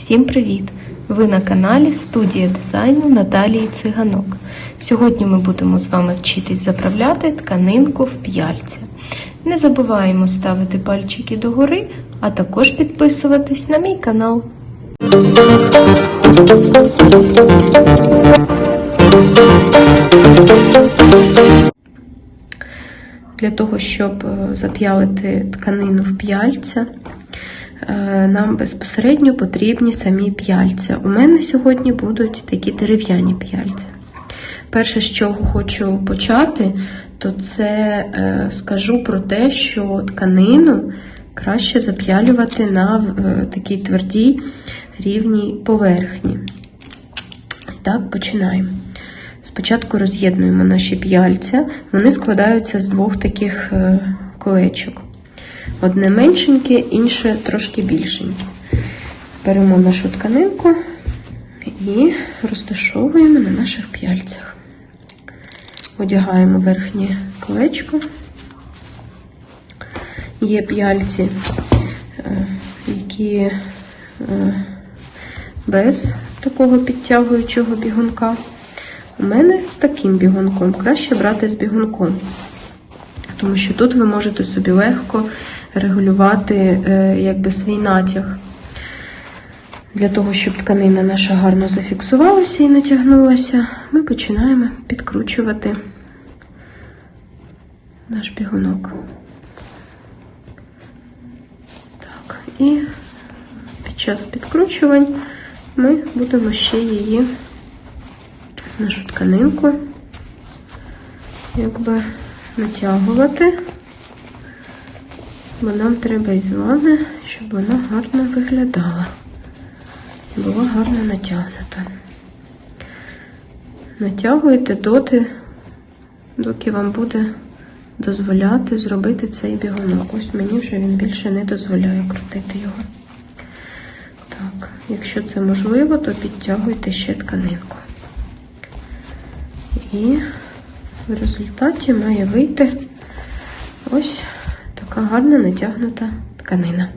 Всім привіт! Ви на каналі Студія дизайну Наталії Циганок. Сьогодні ми будемо з вами вчитись заправляти тканинку в п'яльця. Не забуваємо ставити пальчики догори, а також підписуватись на мій канал. Для того, щоб е, зап'ялити тканину в п'яльця, нам безпосередньо потрібні самі п'яльця. У мене сьогодні будуть такі дерев'яні п'яльця. Перше, з чого хочу почати, то це е, скажу про те, що тканину краще зап'ялювати на е, такій твердій рівній поверхні. Так, починаємо. Спочатку роз'єднуємо наші п'яльця, вони складаються з двох таких е, колечок. Одне меншеньке, інше трошки більшеньке. Беремо нашу тканинку і розташовуємо на наших п'яльцях. Одягаємо верхнє колечко. Є п'яльці, е, які е, без такого підтягуючого бігунка. У мене з таким бігунком. Краще брати з бігунком, тому що тут ви можете собі легко регулювати е, якби свій натяг. Для того, щоб тканина наша гарно зафіксувалася і натягнулася, ми починаємо підкручувати наш бігунок. Так, і під час підкручувань ми будемо ще її нашу тканинку якби натягувати, бо нам треба із вами, щоб вона гарно виглядала була гарно натягнута. Натягуйте доти, доки вам буде дозволяти зробити цей бігунок. Ось мені вже він більше не дозволяє крутити його. Так, якщо це можливо, то підтягуйте ще тканинку. І в результаті має вийти ось така гарна натягнута тканина.